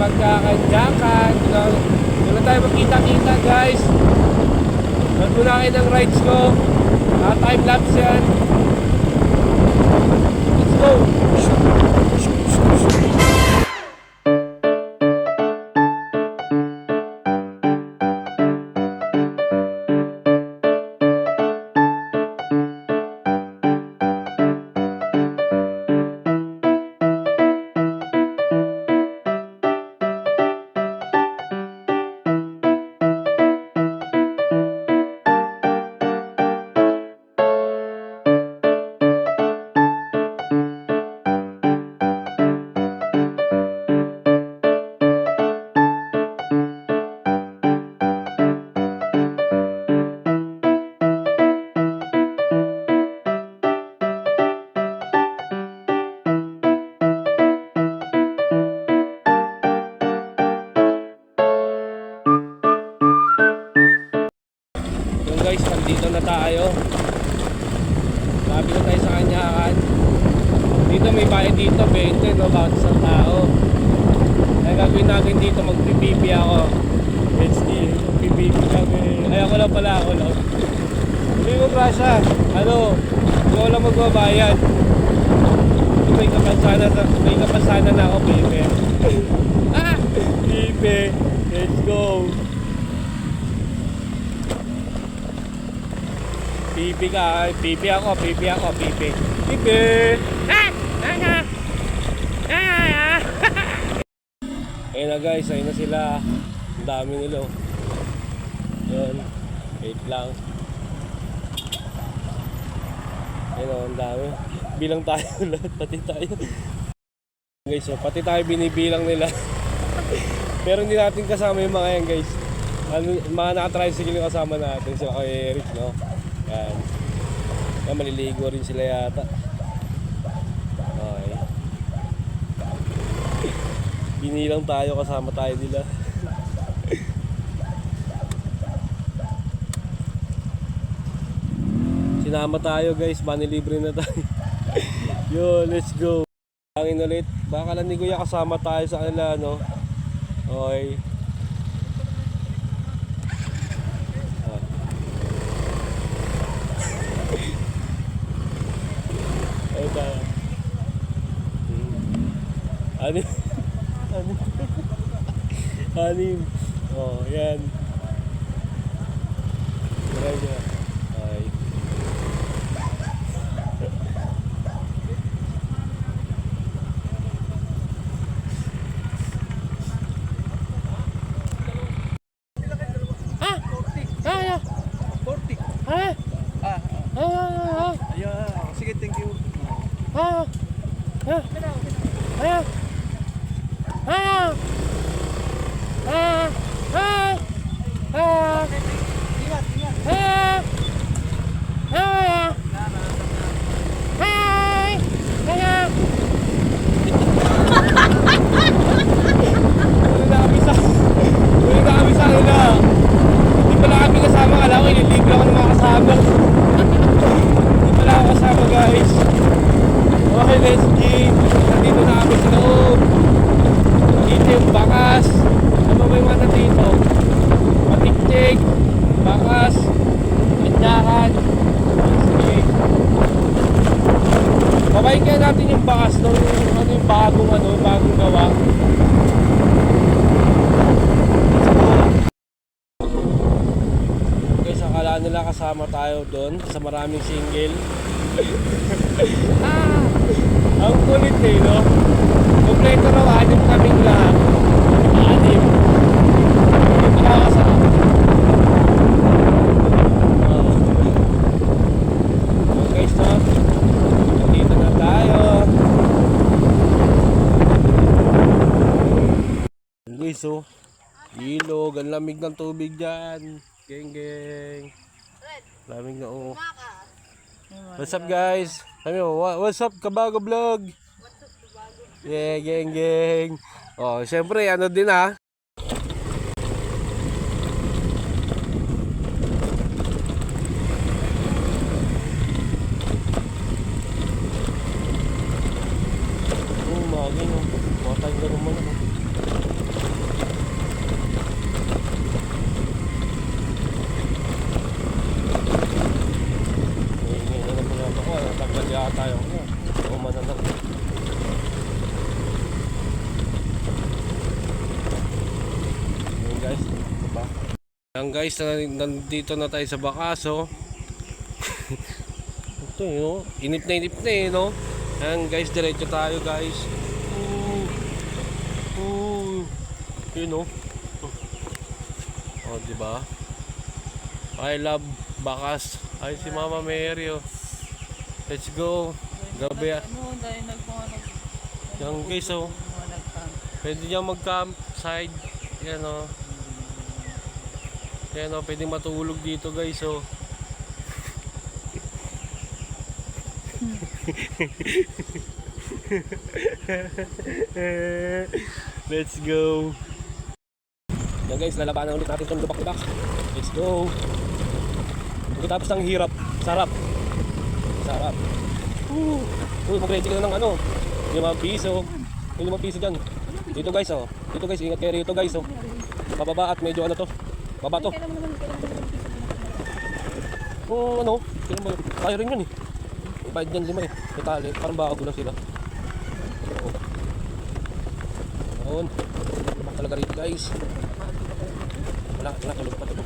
magkakanyakan. Doon na tayo magkita-kita guys. Nagbunakin ng rides ko. Ah, time lapse yan. Let's go! Yung ako. See, magpipipi kami. Ay, ako lang pala, ako lang. Hindi mo grasya. Ano, ikaw lang magbabayad. May kapansana, may kapansana na ako, pipi. ah! Pipi, let's go. Pipi ka, pipi ako, pipi ako, pipi. Pipi! Ah! Ah! Ah! Ayun na guys, ayun na sila. Ang dami nila. oh. Yun. Wait lang. Ayun oh, ang dami. Bilang tayo lahat, pati tayo. Guys, so, pati tayo binibilang nila. Pero hindi natin kasama yung mga yan guys. Ano, mga nakatricycle yung kasama natin. Sila kay Eric, no? Yan. Yan, maliligo rin sila yata. Okay. Binilang tayo, kasama tayo nila. Sinama tayo guys, money libre na tayo. Yo, let's go. Hangin ulit. Baka lang ni Kuya kasama tayo sa kanila, no? Okay. Ah. Ay, ba? Hmm. Anim. Anim. Anim. Oh, yan. Try niya. Ay. Ah! Ah! Ah! 40. Ah! Ah, Ah! Ah! ayan. Sige, thank you. Ah! Ah! Ah! Ah! Ah! Ah! Ah! Ingat, ingat. Ah! Ah! Hi! Kaya! Uli na kami sa... Uli na kami sa ano na. Hindi pala kami kasama. Alam ko, ililibre ako ng mga kasama. Hindi pala ako kasama, guys. Okay, let's get. Nandito na kami sa loob. Dito yung bakas. Ano ba yung mga nandito? Matiktik. Bakas. Kanyakan. Let's get. Babayin kaya natin yung bakas nung ano yung bagong ano, bagong gawa. Guys, akala nila kasama tayo doon sa maraming single. ah, ang kulit eh, no? Kompleto raw, anim kaming lahat. Anim. Ito na kasama. Oh. So guys, no? Nandito na tayo. Guys, oh. Ilog, ang lamig ng tubig dyan. Geng, geng. Lamig na, oh. What's up, guys? Sabi mo, "Wha- what's up, Kabago Vlog? Yeah, geng, geng. Oh, syempre, ano din ha. Oh, magin, oh. Matay ka naman, oh. Yan guys, na- nandito na tayo sa Bakaso. Ito yun, no? inip na inip na eh, no? Yan guys, diretso tayo guys. Ooh. Ooh. Yun, no? Oh, di ba? I love Bakas. Ay, si Mama Mary, oh. Let's go. Gabi, ah. Yan guys, oh. Pwede niya mag-campsite. Yan o. Yan o, pwede matulog dito guys oh. o. Let's go. Yan guys, lalabanan ulit natin itong lubak-lubak. Let's go. Pagkatapos ng hirap, sarap. Sarap. Uy, mag-ready ka na ng ano. 5 piso. Yung 5 piso dyan. Dito guys oh. Dito guys, ingat kayo rito guys oh. Pababa at medyo ano to. Baba to. Kung ano, kailan ba? Tayo rin yun eh. May bayad dyan lima eh. May tali. Parang bago lang sila. Ayun. Lubak talaga rito guys. Wala, wala. Tulog pa to.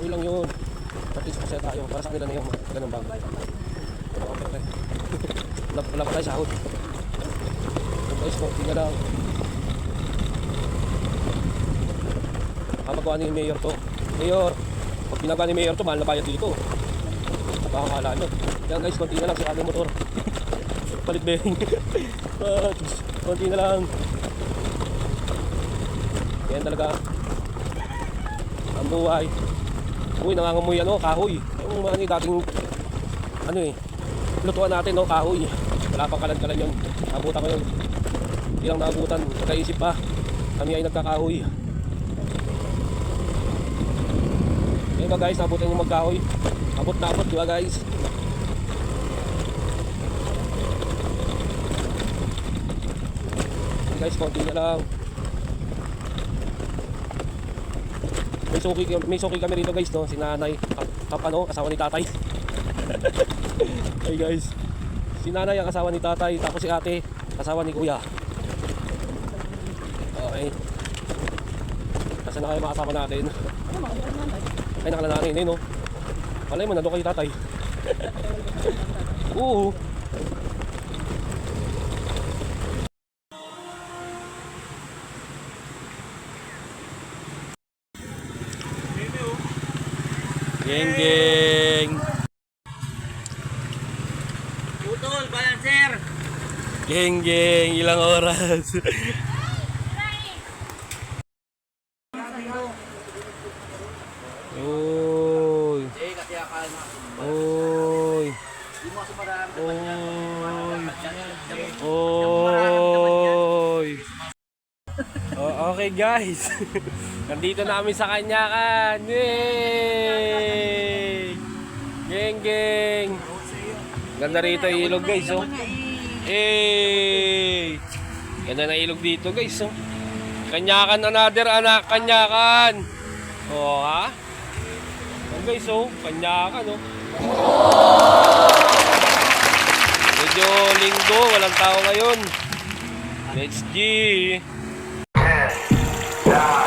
Uy lang yun. At least masaya tayo. Para sa kanila na yung ganun bago. Wala, pa tayo sahod. Guys, konti na lang. Kapagawa ni Mayor to. Mayor, pag pinagawa ni Mayor to, mahal na bayad dito. Baka akala nyo. Yan guys, konti na lang sa aming motor. Palit bearing. Ah, konti na lang. Yan talaga. Ang buhay. Uy, nangangamoy ano, kahoy. Yung mga ni dating, ano eh, lutuan natin, no, kahoy. Wala pang kalan-kalan yun. Nabutan ko yun. Hindi lang naabutan. Nagkaisip pa. Kami ay nagkakahoy. Yan ba guys, nabutan yung magkahoy. Abot na abot, di ba guys? Yan guys, konti na lang. May suki, may suki kami rito guys, no? Si nanay, kap, kap ano, asawa ni tatay. hey guys, si nanay ang asawa ni tatay, tapos si ate, asawa ni kuya. Okay. Nasaan na kayo mga kasama natin? Ay, nakalalanin eh, no? Palay mo, nandun kayo tatay. Oo. Geng geng. Putol, balancer! Geng geng, ilang oras. Uy. Uy. Oy. Oy. Oh, okay guys. Nandito na kami sa Kanyakan. Yay! Geng geng. Ganda rito yung ilog guys. Oh. Hey! Ganda na ilog dito guys. Oh. Kanyakan another anak. Kanyakan. Oh ha? Guys oh. Kanyakan oh. Medyo linggo, walang tao ngayon. Let's G. Yeah.